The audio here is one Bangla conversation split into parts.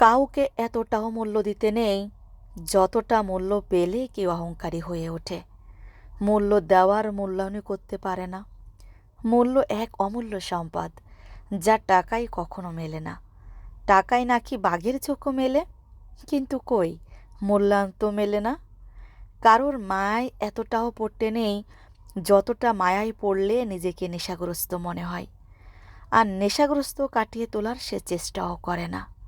কাউকে এতটাও মূল্য দিতে নেই, যতটা মূল্য পেলে কেউ অহংকারী হয়ে ওঠে। মূল্য দেওয়ার মূল্যায়নই করতে পারে না। মূল্য এক অমূল্য সম্পদ, যা টাকায় কখনো মেলে না। টাকায় নাকি বাঘের চোখও মেলে? কিন্তু কই? মূল্যায়ন তো মেলে না। কারোর মায় এতটাও পড়তে নেই, যতটা মায়ায় পড়লে নিজেকে নেশাগ্রস্ত মনে হয়। আর নেশাগ্রস্ত কাটিয়ে তোলার সে চেষ্টাও করে না।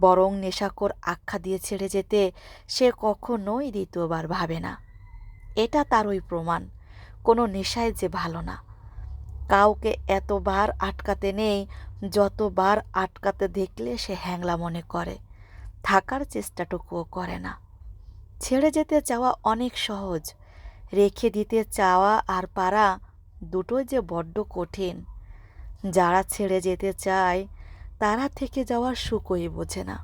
বরং নেশাকর আখ্যা দিয়ে ছেড়ে যেতে সে কখনোই দ্বিতীয়বার ভাবে না। এটা তারই প্রমাণ, কোনো নেশায় যে ভালো না। কাউকে এতবার আটকাতে নেই, যতবার আটকাতে দেখলে সে হ্যাংলা মনে করে, থাকার চেষ্টাটুকুও করে না। ছেড়ে যেতে চাওয়া অনেক সহজ, রেখে দিতে চাওয়া আর পারা দুটোই যে বড্ড কঠিন। যারা ছেড়ে যেতে চায় তারা থেকে যাওয়ার সুখই বোঝে না।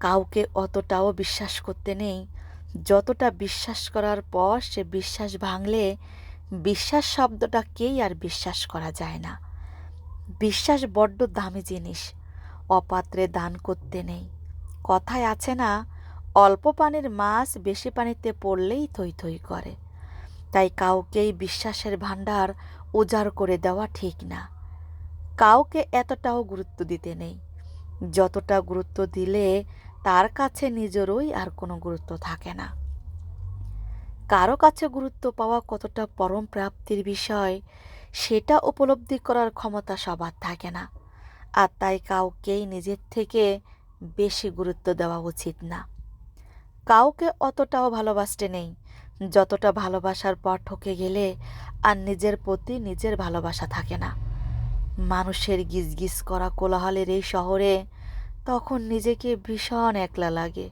কাউকে অতটাও বিশ্বাস করতে নেই। যতটা বিশ্বাস করার পর সে বিশ্বাস ভাঙলে বিশ্বাস শব্দটাকেই আর বিশ্বাস করা যায় না। বিশ্বাস বড্ড দামি জিনিস, অপাত্রে দান করতে নেই। কথায় আছে না, অল্প পানির মাছ বেশি পানিতে পড়লেই থই থই করে। তাই কাউকেই বিশ্বাসের ভাণ্ডার উজাড় করে দেওয়া ঠিক না। কাউকে এতটাও গুরুত্ব দিতে নেই। যতটা গুরুত্ব দিলে তার কাছে নিজেরই আর কোনো গুরুত্ব থাকে না। কারও কাছে গুরুত্ব পাওয়া কতটা পরম প্রাপ্তির বিষয়, সেটা উপলব্ধি করার ক্ষমতা সবার থাকে না। আর তাই কাউকেই নিজের থেকে বেশি গুরুত্ব দেওয়া উচিত না। কাউকে অতটাও ভালোবাসতে নেই। যতটা ভালোবাসার পর ঠকে গেলে আর নিজের প্রতি নিজের ভালোবাসা থাকে না। মানুষের গিজগিজ করা কোলাহলের এই শহরে তখন নিজেকে ভীষণ একলা লাগে।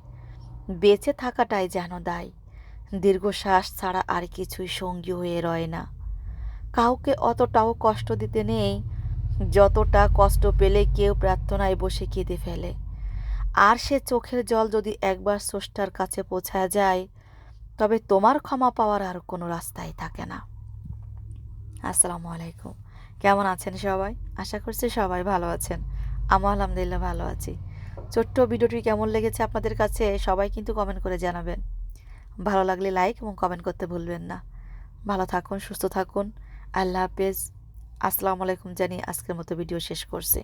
বেঁচে থাকাটাই যেন দায়। দীর্ঘশ্বাস ছাড়া আর কিছুই সঙ্গী হয়ে রয় না। কাউকে অতটাও কষ্ট দিতে নেই, যতটা কষ্ট পেলে কেউ প্রার্থনায় বসে কেঁদে ফেলে। আর সে চোখের জল যদি একবার স্রষ্টার কাছে পৌঁছায় যায়, তবে তোমার ক্ষমা পাওয়ার আর কোনো রাস্তাই থাকে না। আসসালামু আলাইকুম। কেমন আছেন সবাই? আশা করছি সবাই ভালো আছেন। আমার আলহামদুলিল্লাহ ভালো আছি। ছোট্ট ভিডিওটি কেমন লেগেছে আপনাদের কাছে সবাই কিন্তু কমেন্ট করে জানাবেন। ভালো লাগলে লাইক এবং কমেন্ট করতে ভুলবেন না। ভালো থাকুন, সুস্থ থাকুন। আল্লাহ হাফেজ। আসসালামু আলাইকুম জানি, আজকের মতো ভিডিও শেষ করছি।